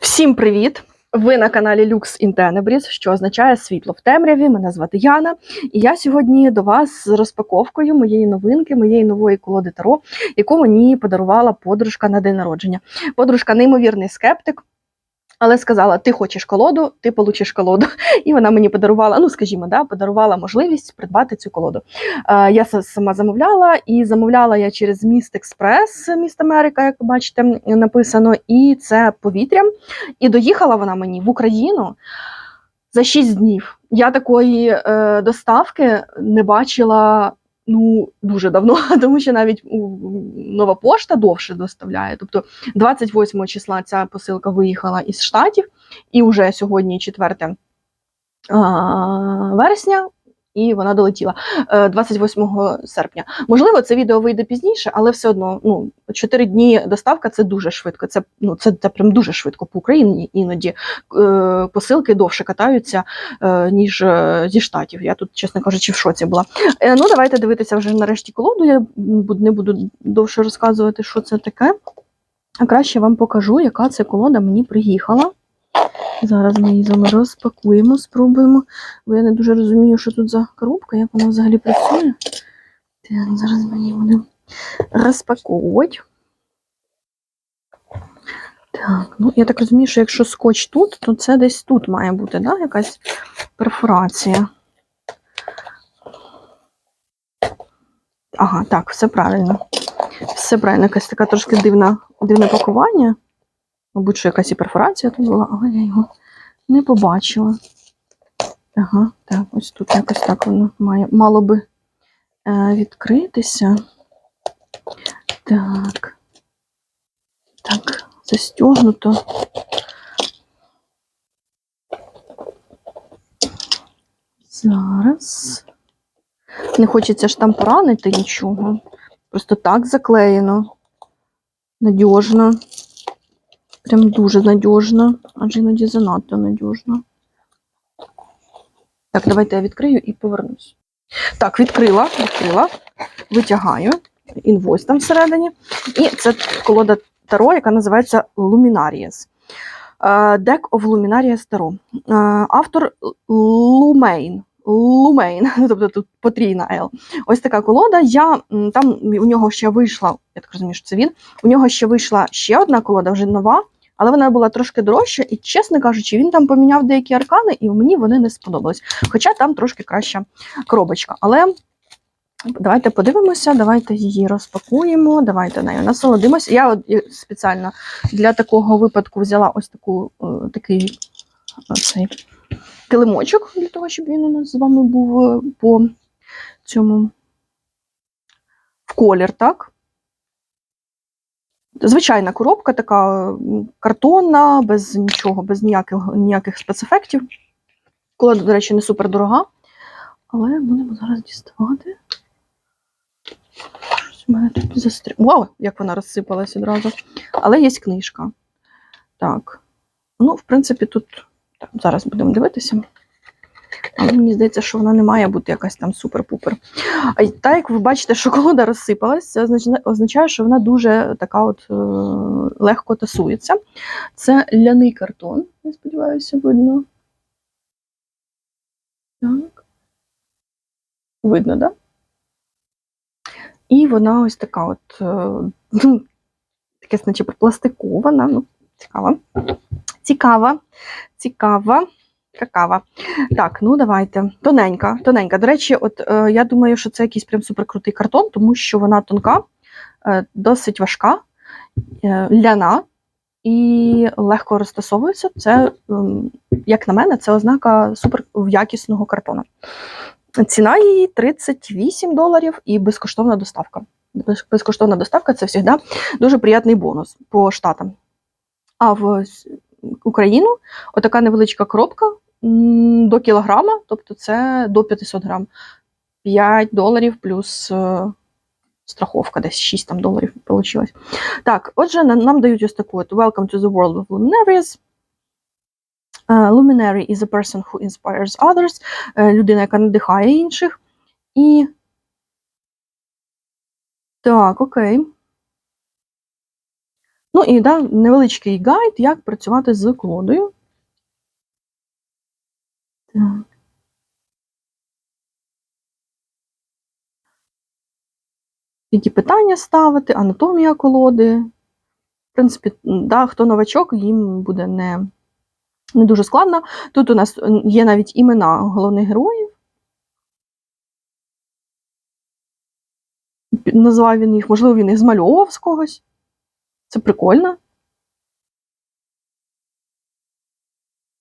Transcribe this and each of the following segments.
Всім привіт! Ви на каналі Lux in Tenebris, що означає світло в темряві. Мене звати Яна, і я сьогодні до вас з розпаковкою моєї новинки, моєї нової колоди Таро, яку мені подарувала подружка на день народження. Подружка неймовірний скептик. Але сказала: ти хочеш колоду, ти получиш колоду. І вона мені подарувала, ну скажімо, да, подарувала можливість придбати цю колоду. Е, я сама замовляла, і замовляла я через міст Експрес, міст Америка, як ви бачите, написано, і це повітря. І доїхала вона мені в Україну за 6 днів. Я такої е, доставки не бачила ну дуже давно, тому що навіть нова пошта довше доставляє. Тобто 28 числа ця посилка виїхала із штатів, і вже сьогодні 4 а, вересня. І вона долетіла е, 28 серпня. Можливо, це відео вийде пізніше, але все одно ну 4 дні доставка це дуже швидко. Це ну це, це прям дуже швидко по Україні. Іноді е, посилки довше катаються е, ніж е, зі штатів. Я тут, чесно кажучи, в шоці була. Е, ну давайте дивитися вже нарешті колоду. Я не буду довше розказувати, що це таке. А краще вам покажу, яка це колода мені приїхала. Зараз ми її з вами розпакуємо, спробуємо. Бо я не дуже розумію, що тут за коробка, як вона взагалі працює. Так, зараз ми її будемо розпаковувати. Так, ну я так розумію, що якщо скотч тут, то це десь тут має бути, да? якась перфорація. Ага, так, все правильно. Все правильно, якась така трошки дивна, дивне пакування. Мабуть, що якась і перфорація тут була, але я його не побачила. Ага, так, ось тут якось так воно має, мало би е, відкритися. Так. Так, застягнуто. Зараз. Не хочеться ж там поранити нічого. Просто так заклеєно. Надіжно. Прям дуже надіжно, аж іноді занадто надіжно. Так, давайте я відкрию і повернусь. Так, відкрила, відкрила, витягаю інвойс там всередині. І це колода Таро, яка називається Luminarias. Е, Deck of Luminarias Таро. Е, Автор Лумейн. Лумейн, тобто тут потрійна L. Ось така колода. Я там у нього ще вийшла, я так розумію, що це він. У нього ще вийшла ще одна колода, вже нова, але вона була трошки дорожча, і, чесно кажучи, він там поміняв деякі аркани, і мені вони не сподобались. Хоча там трошки краща коробочка. Але давайте подивимося, давайте її розпакуємо, давайте нею насолодимося. Я от спеціально для такого випадку взяла ось таку, е, такий е, цей килимочок, для того, щоб він у нас з вами був е, по цьому в колір, так? Звичайна коробка, така картонна, без нічого, без ніяких, ніяких спецефектів. Колода, до речі, не супер дорога. Але будемо зараз діставати. Щось у мене тут застрі... Вау, як вона розсипалась одразу. Але є книжка. Так. Ну, в принципі, тут так, зараз будемо дивитися. Мені здається, що вона не має бути якась там супер-пупер. А й так, як ви бачите, що колода розсипалась, це означає, що вона дуже така от е, легко тасується. Це ляний картон, я сподіваюся, видно. Так. Видно, так? Да? І вона ось така от, е, ну, таке, наче пластикована, ну, цікава. Цікава, цікава. Какава. Так, ну давайте. Тоненька, тоненька. До речі, от е, я думаю, що це якийсь прям суперкрутий картон, тому що вона тонка, е, досить важка, е, ляна і легко розтасовується. Це, ем, як на мене, це ознака суперякісного картону. Ціна її 38 доларів і безкоштовна доставка. Безкоштовна доставка це завжди дуже приємний бонус по штатам. А в Україну отака невеличка коробка до кілограма, тобто це до 500 грам. 5 доларів плюс е, страховка, десь 6 там доларів вийшло. Так, отже, на- нам дають ось таку от Welcome to the world of luminaries. Е, Luminary is a person who inspires others. Е, Людина, яка надихає інших. І. Так, окей. Ну і да, невеличкий гайд, як працювати з колодою. Які питання ставити, анатомія колоди. В принципі, да, хто новачок, їм буде не, не дуже складно. Тут у нас є навіть імена головних героїв. Назвав він їх, можливо, він їх змальовував з когось. Це прикольно.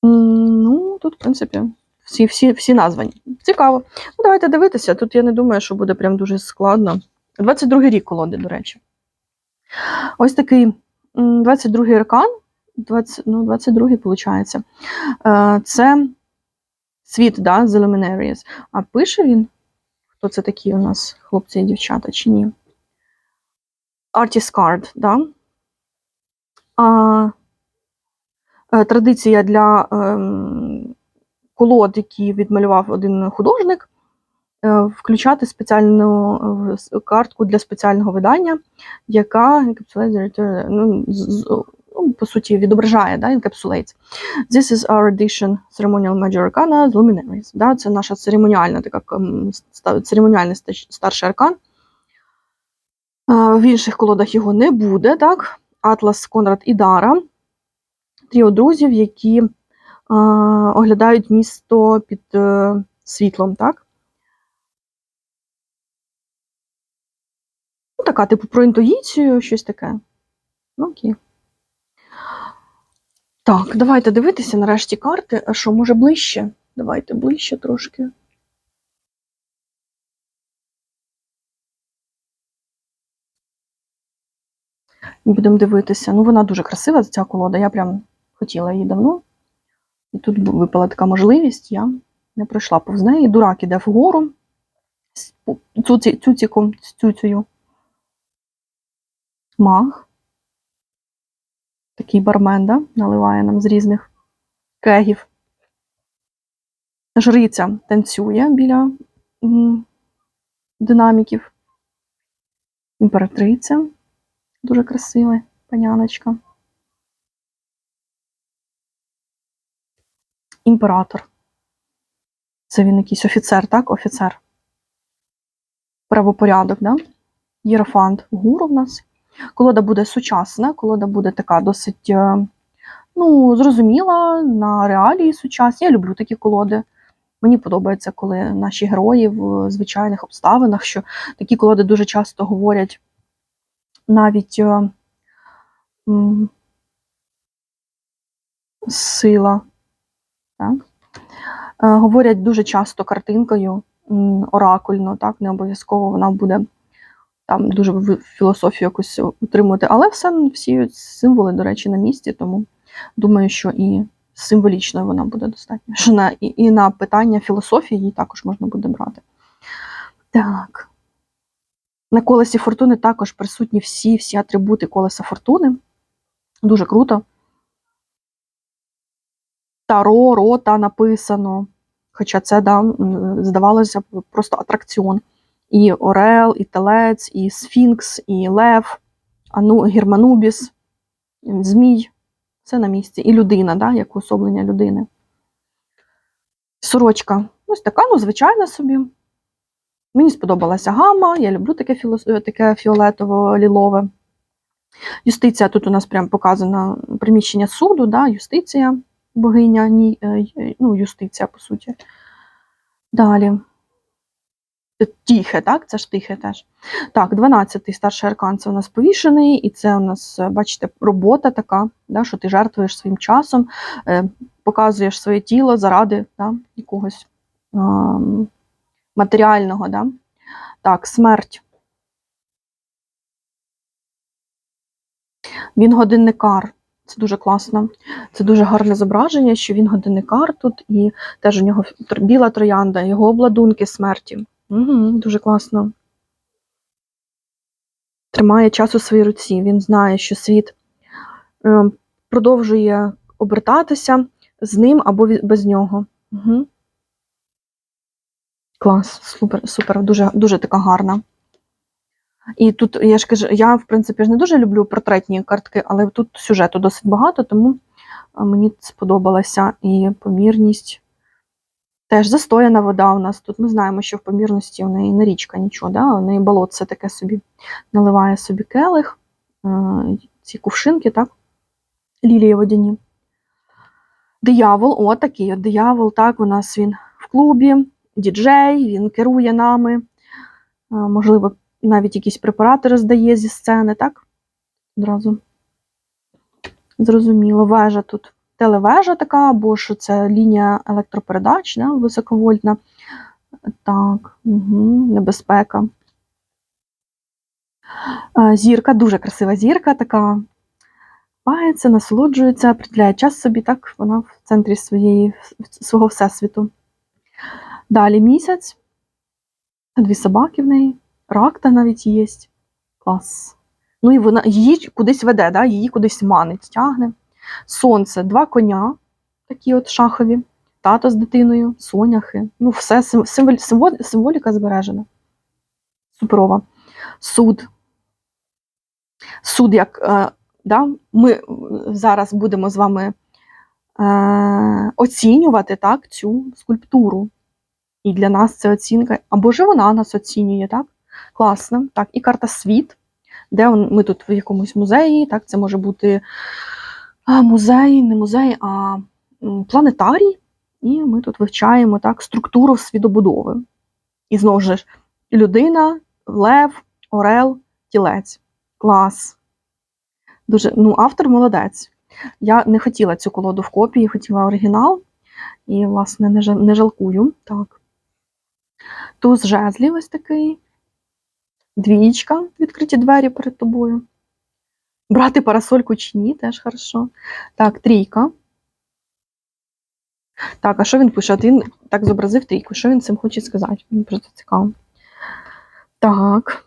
Ну, тут, в принципі, всі, всі, всі названі. Цікаво. Ну, давайте дивитися. Тут я не думаю, що буде прям дуже складно. 22 рік колоди, до речі. Ось такий 22-й аркан. 20, ну, 22-й, виходить. Е, Це світ, да, The Luminaries. А пише він, хто це такі у нас, хлопці і дівчата, чи ні? Artist Card, да? А, е, традиція для ем, колод, які відмалював один художник, включати спеціальну е, картку для спеціального видання, яка ну, ну, по суті відображає да, encapsulates. This is our edition ceremonial major arcana з luminaries. Да, це наша церемоніальна така ем, церемоніальний старший аркан. Е, В інших колодах його не буде, так? Атлас, Конрад і Дара. Тріо друзів, які е, оглядають місто під е, світлом, так? Така, типу, про інтуїцію, щось таке. Ну, окей. Так, давайте дивитися нарешті карти. А що, може ближче? Давайте ближче трошки. Будемо дивитися. Ну, вона дуже красива, ця колода. Я прям хотіла її давно. І тут випала така можливість, я не пройшла повз неї. Дурак іде вгору з цюціком, з цюцею. Маг. Такий бармен, да? наливає нам з різних кегів. Жриця танцює біля динаміків. Імператриця. Дуже красива паняночка. Імператор. Це він якийсь офіцер, так? Офіцер. Правопорядок, да? Єрофант. Гуру в нас. Колода буде сучасна, колода буде така досить е, ну, зрозуміла на реалії сучасні. Я люблю такі колоди. Мені подобається, коли наші герої в звичайних обставинах, що такі колоди дуже часто говорять навіть е, сила. Так? Е, Говорять дуже часто картинкою, оракульно, так, не обов'язково вона буде там дуже філософію якусь утримувати, але все, всі символи, до речі, на місці, тому думаю, що і символічною вона буде достатньо. Що на, і, і на питання філософії її також можна буде брати. Так. На колесі фортуни також присутні всі, всі атрибути колеса фортуни. Дуже круто. Таро, рота написано. Хоча це, да, здавалося просто атракціон. І Орел, і Телець, і Сфінкс, і Лев, Ану, Германубіс, Змій. Все на місці. І людина, да, як уособлення людини. Сорочка. Ось така, ну, звичайна собі. Мені сподобалася гама, я люблю таке, філос... е, таке фіолетово-лілове. Юстиція тут у нас прям показано приміщення суду, да, юстиція, богиня, ні, е, ну, юстиція, по суті. Далі. Це Тихе, так? Це ж тихе теж. Так, 12-й старший аркан це у нас повішений, і це у нас, е, бачите, робота така, да, що ти жертвуєш своїм часом, е, показуєш своє тіло заради да, якогось ем, матеріального. Да? Так, смерть. Він годинникар. Це дуже класно. Це дуже гарне зображення, що він годинникар тут, і теж у нього біла троянда, його обладунки смерті. Угу, дуже класно. Тримає час у своїй руці. Він знає, що світ е, продовжує обертатися з ним або без нього. Угу. Клас, супер, супер, дуже, дуже така гарна. І тут я ж кажу, я в принципі ж не дуже люблю портретні картки, але тут сюжету досить багато, тому мені сподобалася і помірність. Теж застояна вода у нас тут. Ми знаємо, що в помірності в неї не річка нічого, да? у неї болотце таке собі наливає собі келих, е, ці кувшинки, так? Лілії водяні. Диявол, о, такий от диявол, так, у нас він в клубі, діджей, він керує нами, е, можливо, навіть якісь препарати роздає зі сцени, так? Одразу зрозуміло, вежа тут телевежа така, або ж це лінія електропередач, да, високовольтна. Так, угу, небезпека. Зірка, дуже красива зірка, така пається, насолоджується, приділяє час собі, так, вона в центрі своєї, свого всесвіту. Далі місяць, дві собаки в неї, ракта навіть є. Клас. Ну і вона її кудись веде, да? її кудись манить, тягне. Сонце, два коня, такі от шахові, тато з дитиною, соняхи. Ну, все символ, символ, символіка збережена. Суперова. Суд. Суд, як е, да? ми зараз будемо з вами е, оцінювати так, цю скульптуру. І для нас це оцінка, або ж вона нас оцінює, так? Класно. Так, і карта світ, де ми тут в якомусь музеї, так, це може бути а, музей, не музей, а планетарій. І ми тут вивчаємо так, структуру світобудови. І знову ж людина, лев, орел, тілець. Клас. Дуже, ну, автор молодець. Я не хотіла цю колоду в копії, хотіла оригінал. І, власне, не, не жалкую. Так. Туз жезлів ось такий. Двічка, відкриті двері перед тобою. Брати парасольку чи ні, теж хорошо. Так, трійка. Так, а що він пише? От він так зобразив трійку. Що він цим хоче сказати? Мені просто цікаво. Так.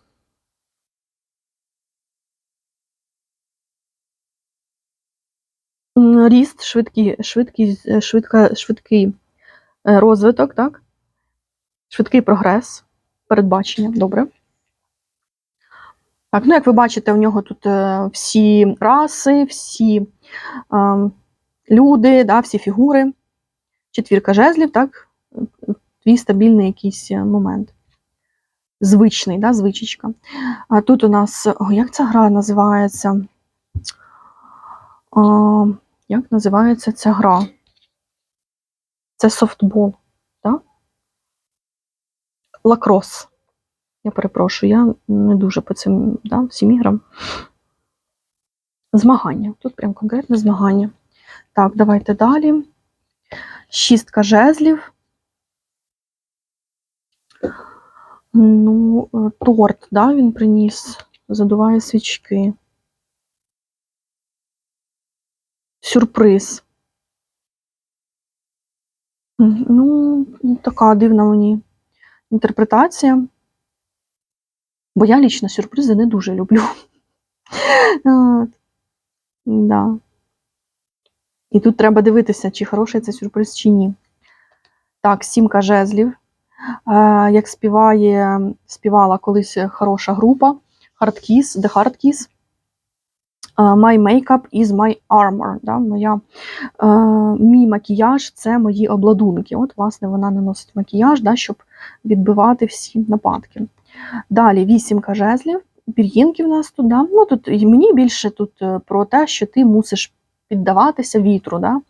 Ріст, швидкий, швидкий, е, швидка, швидкий е, розвиток, так? Швидкий прогрес, передбачення. Добре. Так, ну як ви бачите, у нього тут е, всі раси, всі е, люди, да, всі фігури, четвірка жезлів, так, твій стабільний якийсь е, момент. Звичний, да, звичечка. А тут у нас, о, як ця гра називається? А, як називається ця гра? Це софтбол, так? Лакрос. Я перепрошую, я не дуже по цим да, всім іграм. Змагання. Тут прям конкретне змагання. Так, давайте далі. Шістка жезлів. Ну, е, торт, да, він приніс, задуває свічки. Сюрприз. Ну, така дивна мені інтерпретація. Бо я лічно сюрпризи не дуже люблю. Да. І тут треба дивитися, чи хороший це сюрприз, чи ні. Так, сімка жезлів. Як співає, співала колись хороша група Hard Kiss, The Hard Kiss. Е, My makeup is my armor. Да? Моя, е, мій макіяж це мої обладунки. От, власне, вона наносить макіяж, да, щоб відбивати всі нападки. Далі вісімка жезлів, пір'їнки в нас тут. Да? Ну, тут і мені більше тут е, про те, що ти мусиш піддаватися вітру, да?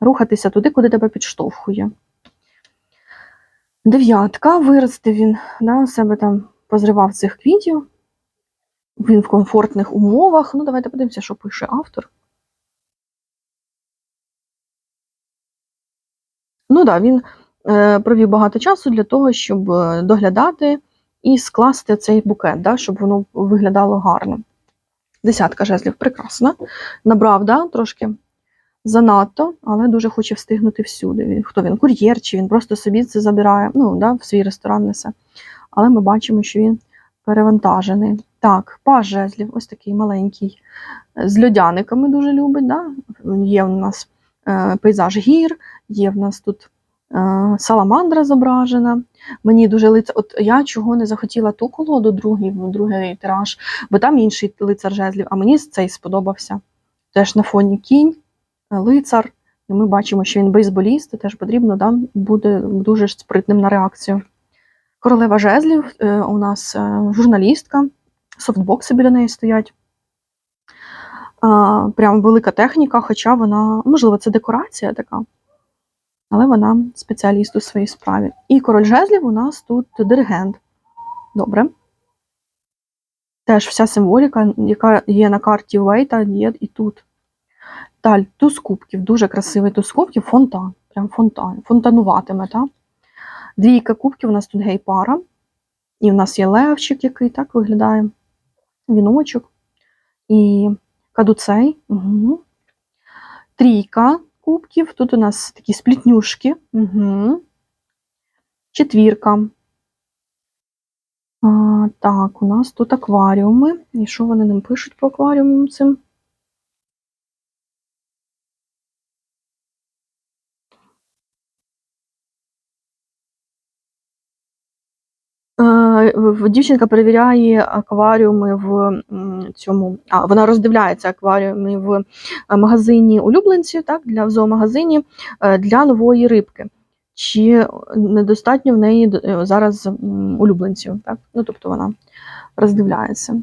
рухатися туди, куди тебе підштовхує. Дев'ятка, вирости він, да, у себе там позривав цих квітів. Він в комфортних умовах. Ну, давайте подивимося, що пише автор. Ну так, да, він е, провів багато часу для того, щоб е, доглядати і скласти цей букет, да, щоб воно виглядало гарно. Десятка жезлів прекрасна. Набрав, да, трошки занадто, але дуже хоче встигнути всюди. Хто він, кур'єр, чи він просто собі це забирає, ну, да, в свій ресторан несе. Але ми бачимо, що він перевантажений. Так, паж жезлів, ось такий маленький, з льодяниками дуже любить. Да? Є в нас е, пейзаж гір, є в нас тут Е, Саламандра зображена. Мені дуже лицар. От я чого не захотіла ту колоду, другий, другий тираж, бо там інший лицар жезлів, а мені цей сподобався. Теж на фоні кінь, е, лицар. Ми бачимо, що він бейсболіст, і теж потрібно да, буде дуже спритним на реакцію. Королева жезлів е, у нас е, журналістка, софтбокси біля неї стоять. Прям велика техніка, хоча вона, можливо, це декорація така, але вона спеціаліст у своїй справі. І король жезлів у нас тут диригент. Добре. Теж вся символіка, яка є на карті Вейта, є і тут. Далі, туз кубків, дуже красивий туз кубків, фонтан. Прям фонтан, фонтануватиме, так? Двійка кубків, у нас тут гей-пара. І в нас є левчик, який так виглядає. Віночок. І кадуцей. Угу. Трійка кубків. Тут у нас такі сплітнюшки. Угу. Четвірка. А, так, у нас тут акваріуми. І що вони нам пишуть по акваріумам цим? Е, в- Дівчинка перевіряє акваріуми в цьому. А, вона роздивляється акваріуми в е, магазині улюбленців, так, для в зоомагазині е, для нової рибки. Чи недостатньо в неї е, зараз улюбленців? Так? Ну, тобто вона роздивляється,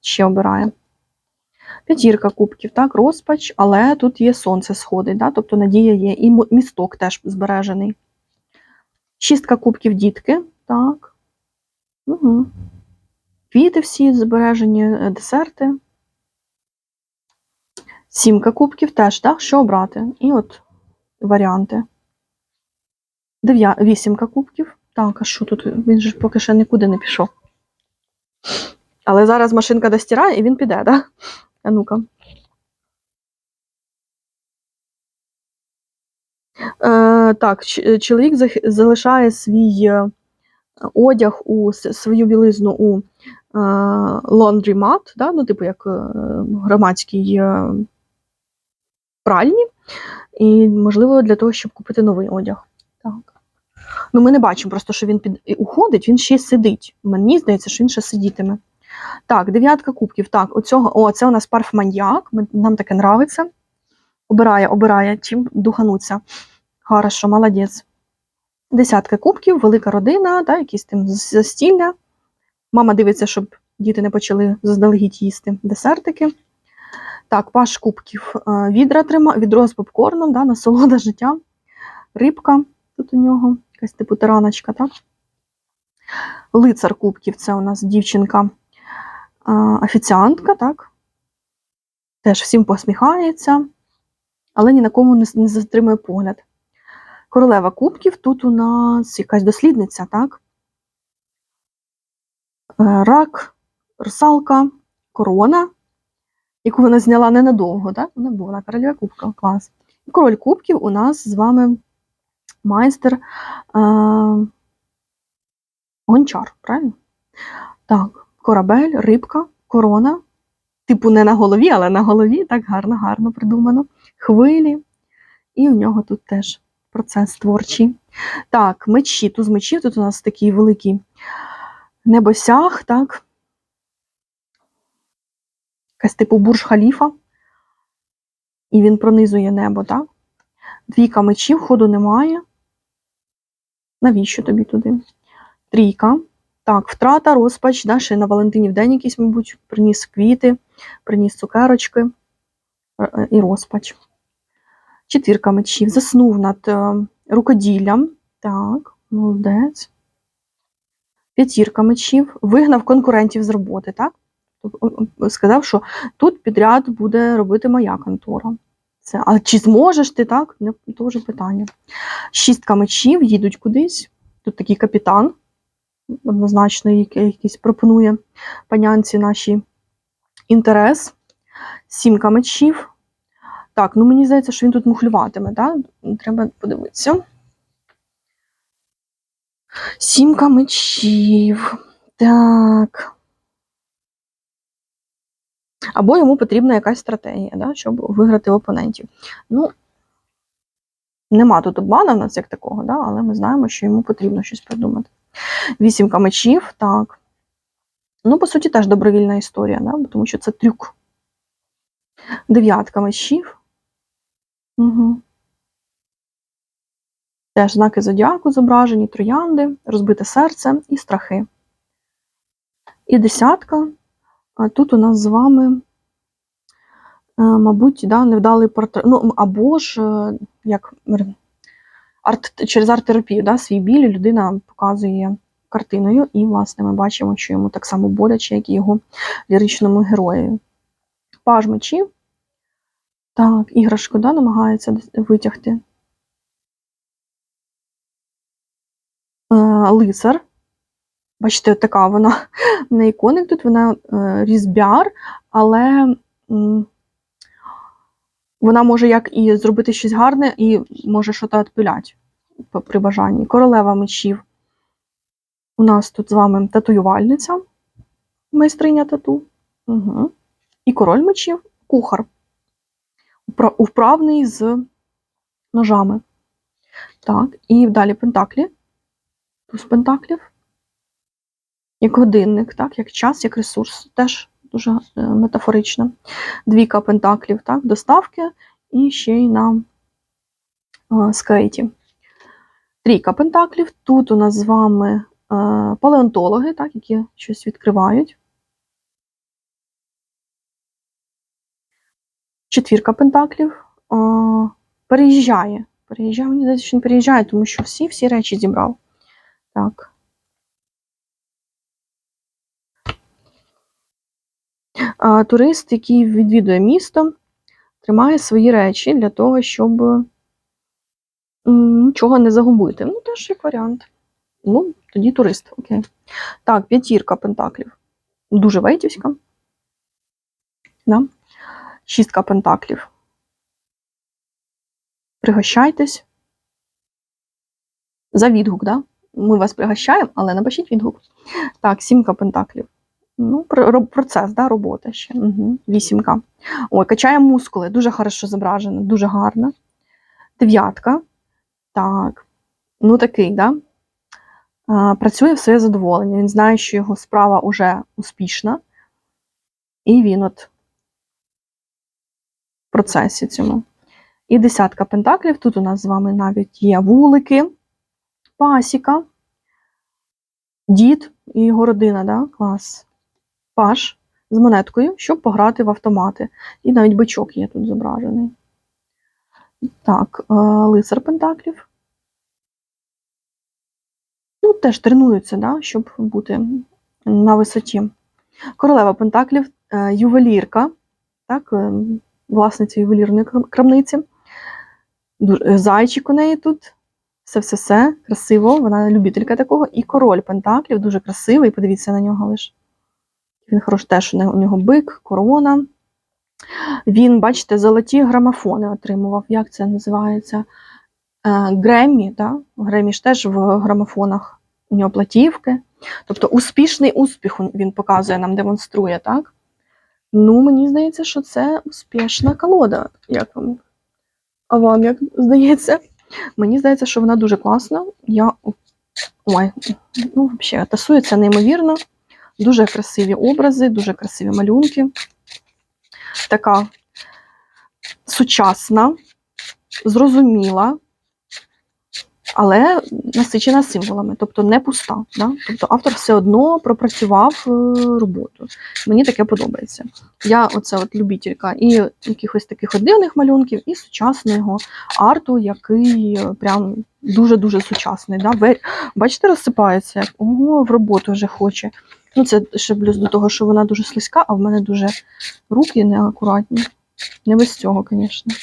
ще обирає. П'ятірка кубків, так, розпач, але тут є сонце сходить, да? тобто надія є, і місток теж збережений. Шістка кубків дітки, так. Угу. Квіти всі збережені, е, десерти. Сімка кубків теж, так? Що обрати? І от варіанти. Дев'я... Вісімка кубків. Так, а що тут? Він же поки ще нікуди не пішов. Але зараз машинка достирає і він піде, так? А ну-ка. Е, так, чоловік залишає свій е, одяг у свою білизну у laundromat, да? ну, типу як е, громадській е, пральні, і, можливо, для того, щоб купити новий одяг. Так. Ну, ми не бачимо просто, що він під... уходить, він ще сидить. Мені здається, що він ще сидітиме. Так, дев'ятка кубків. Так, оцього, о, це у нас парфманьяк. Нам таке нравиться. Обирає, обирає, чим духануться. Хорошо, молодець. Десятка кубків, велика родина, да, якісь там застілля. Мама дивиться, щоб діти не почали заздалегідь їсти десертики. Так, паш кубків. Е, Відра трима, відро з попкорном, да, насолода життя. Рибка тут у нього, якась типу тараночка, так? Лицар кубків це у нас дівчинка е, офіціантка, так? Теж всім посміхається, але ні на кому не затримує погляд. Королева кубків, тут у нас якась дослідниця, так? Е, Рак, русалка, корона, яку вона зняла ненадовго, так? Вона була королева кубка, клас. І король кубків у нас з вами майстер е, гончар, правильно? Так, корабель, рибка, корона. Типу, не на голові, але на голові, так гарно, гарно придумано. Хвилі. І в нього тут теж процес творчий. Так, мечі. Туз мечів, тут у нас такий великий небосяг, так? Якась типу бурж халіфа. І він пронизує небо, так? Двійка мечів, ходу немає. Навіщо тобі туди? Трійка. Так, втрата, розпач, да, ще на Валентинів день якийсь, мабуть, приніс квіти, приніс цукерочки е, е, і розпач. Четвірка мечів. Заснув над е, рукоділлям. Так, молодець. П'ятірка мечів. Вигнав конкурентів з роботи, так? Тобто, Сказав, що тут підряд буде робити моя контора. Це, а чи зможеш ти так? Не вже питання. Шістка мечів їдуть кудись. Тут такий капітан, однозначно, якийсь пропонує панянці наші інтерес. Сімка мечів. Так, ну мені здається, що він тут мухлюватиме, так? Треба подивитися. Сімка мечів. Так. Або йому потрібна якась стратегія, да, щоб виграти опонентів. Ну, Нема тут обману в нас як такого, да? але ми знаємо, що йому потрібно щось придумати. Вісімка мечів, так. Ну, по суті, теж добровільна історія, да? тому що це трюк. Дев'ятка мечів. Угу. Теж знаки зодіаку зображені, троянди, розбите серце і страхи. І десятка. Тут у нас з вами, е, мабуть, да, невдалий портрет. Ну, або ж е, як арт, через арт-терапію да, свій біль людина показує картиною, і, власне, ми бачимо, що йому так само боляче, як і його ліричному герою. Паж мечів. Так, іграшку да, намагається витягти. Е, лицар. Бачите, така вона не іконик тут, вона е, різбяр, але вона може як і зробити щось гарне, і може щось відпилять при бажанні. Королева мечів. У нас тут з вами татуювальниця, майстриня тату. Угу. І король мечів, кухар. Вправний з ножами. Так, і далі пентаклі. Туз пентаклів. Як годинник, так, як час, як ресурс, теж дуже е, метафорично. Двійка пентаклів, так, доставки, і ще й на е, скейті. Трійка пентаклів. Тут у нас з вами е, палеонтологи, так, які щось відкривають. Четвірка пентаклів е, переїжджає. Переїжджає, мені здається, що він переїжджає, тому що всі всі речі зібрав. Так. А, турист, який відвідує місто, тримає свої речі для того, щоб нічого не загубити. Ну, теж як варіант. Ну, тоді турист, окей. Так, п'ятірка пентаклів. Дуже вейтівська. Да? Шістка пентаклів. Пригощайтесь. За відгук, да? Ми вас пригощаємо, але напишіть відгук. Так, сімка пентаклів. Ну, процес, да, робота ще. Угу. Вісімка. Ой, качає мускули, дуже хорошо зображено, дуже гарно. Дев'ятка. Так. Ну, такий, да? А, працює в своє задоволення. Він знає, що його справа вже успішна. І він от процесі цьому. І десятка пентаклів. Тут у нас з вами навіть є вулики, пасіка, дід і його родина, да? клас. Паш з монеткою, щоб пограти в автомати. І навіть бичок є тут зображений. Так, е, лицар Пентаклів. Ну, теж тренуються, да, щоб бути на висоті. Королева Пентаклів, е, ювелірка, так, власниця ювелірної крамниці. Е, Зайчик у неї тут. Все-все-все, красиво, вона любителька такого. І король Пентаклів, дуже красивий, подивіться на нього лише. Він хорош теж у нього- бик, корона. Він, бачите, золоті грамофони отримував. Як це називається? Е, Греммі, да? Греммі ж теж в грамофонах у нього платівки. Тобто успішний успіх він показує нам, демонструє, так? Ну, мені здається, що це успішна колода. Як вам? А вам як здається? Мені здається, що вона дуже класна. Я ой, ну, взагалі, тасується неймовірно. Дуже красиві образи, дуже красиві малюнки. Така сучасна, зрозуміла, але насичена символами, тобто не пуста. Да? Тобто автор все одно пропрацював е, роботу. Мені таке подобається. Я оце от любителька і якихось таких дивних малюнків, і сучасного арту, який прям дуже-дуже сучасний. Да? Бачите, розсипається. Ого, в роботу вже хоче. Ну, це ще плюс до того, що вона дуже слизька, а в мене дуже руки неакуратні. Не без цього, звісно.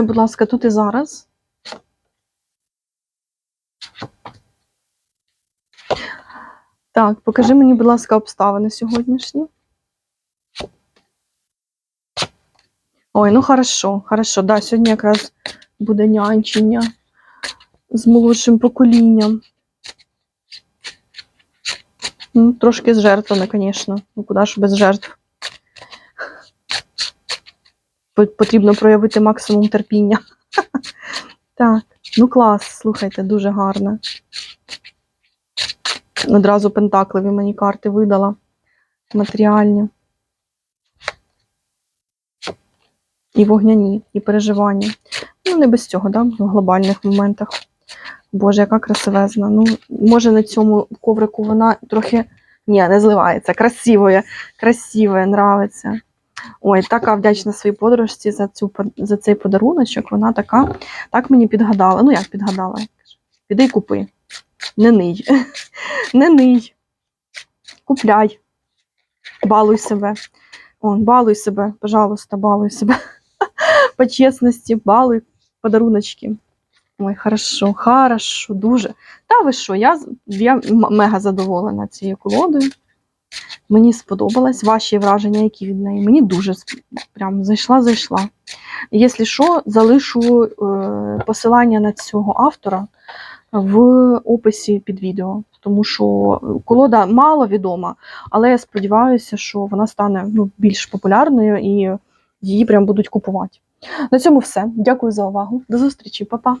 Мене, будь ласка, тут і зараз. Так, покажи мені, будь ласка, обставини сьогоднішні. Ой, ну хорошо, хорошо. Да, сьогодні якраз буде нянчення з молодшим поколінням. Ну, трошки з жертвами, звісно. Ну, куди ж без жертв. По- Потрібно проявити максимум терпіння. Так, ну клас, слухайте, дуже гарно. Одразу пентакливі мені карти видала. Матеріальні. І вогняні, і переживання. Ну, не без цього, да? в глобальних моментах. Боже, яка красивезна. Ну, може на цьому коврику вона трохи. Ні, не зливається. Красиве, красиве, нравиться. Ой, така вдячна своїй подружці за, цю, за цей подаруночок. Вона така, так мені підгадала. Ну, як підгадала? Піди купи. Не ний. Не ний. Купляй. Балуй себе. Он, балуй себе, пожалуйста, балуй себе. По чесності, балуй подаруночки. Ой, хорошо, хорошо, дуже. Та ви що, я, я мега задоволена цією колодою. Мені сподобалось ваші враження, які від неї. Мені дуже прям зайшла, зайшла. Якщо що, залишу е, посилання на цього автора в описі під відео, тому що колода мало відома, але я сподіваюся, що вона стане ну, більш популярною і її прям будуть купувати. На цьому все. Дякую за увагу. До зустрічі, Па-па!